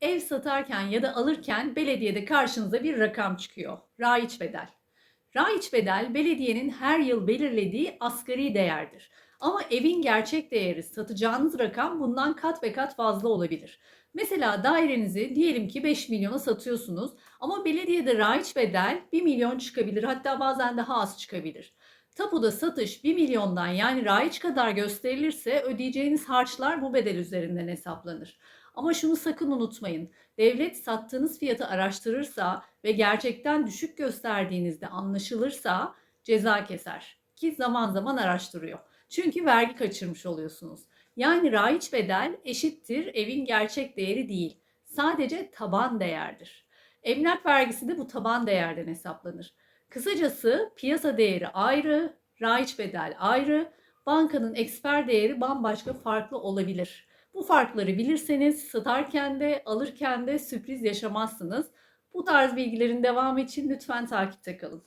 Ev satarken ya da alırken belediyede karşınıza bir rakam çıkıyor. Raiç bedel. Raiç bedel belediyenin her yıl belirlediği asgari değerdir. Ama evin gerçek değeri satacağınız rakam bundan kat ve kat fazla olabilir. Mesela dairenizi diyelim ki 5 milyona satıyorsunuz ama belediyede raiç bedel 1 milyon çıkabilir hatta bazen daha az çıkabilir. Tapuda satış 1 milyondan yani raiç kadar gösterilirse ödeyeceğiniz harçlar bu bedel üzerinden hesaplanır. Ama şunu sakın unutmayın. Devlet sattığınız fiyatı araştırırsa ve gerçekten düşük gösterdiğinizde anlaşılırsa ceza keser. Ki zaman zaman araştırıyor. Çünkü vergi kaçırmış oluyorsunuz. Yani raiç bedel eşittir evin gerçek değeri değil. Sadece taban değerdir. Emlak vergisi de bu taban değerden hesaplanır. Kısacası piyasa değeri ayrı, raiç bedel ayrı, bankanın eksper değeri bambaşka farklı olabilir. Bu farkları bilirseniz satarken de alırken de sürpriz yaşamazsınız. Bu tarz bilgilerin devamı için lütfen takipte kalın.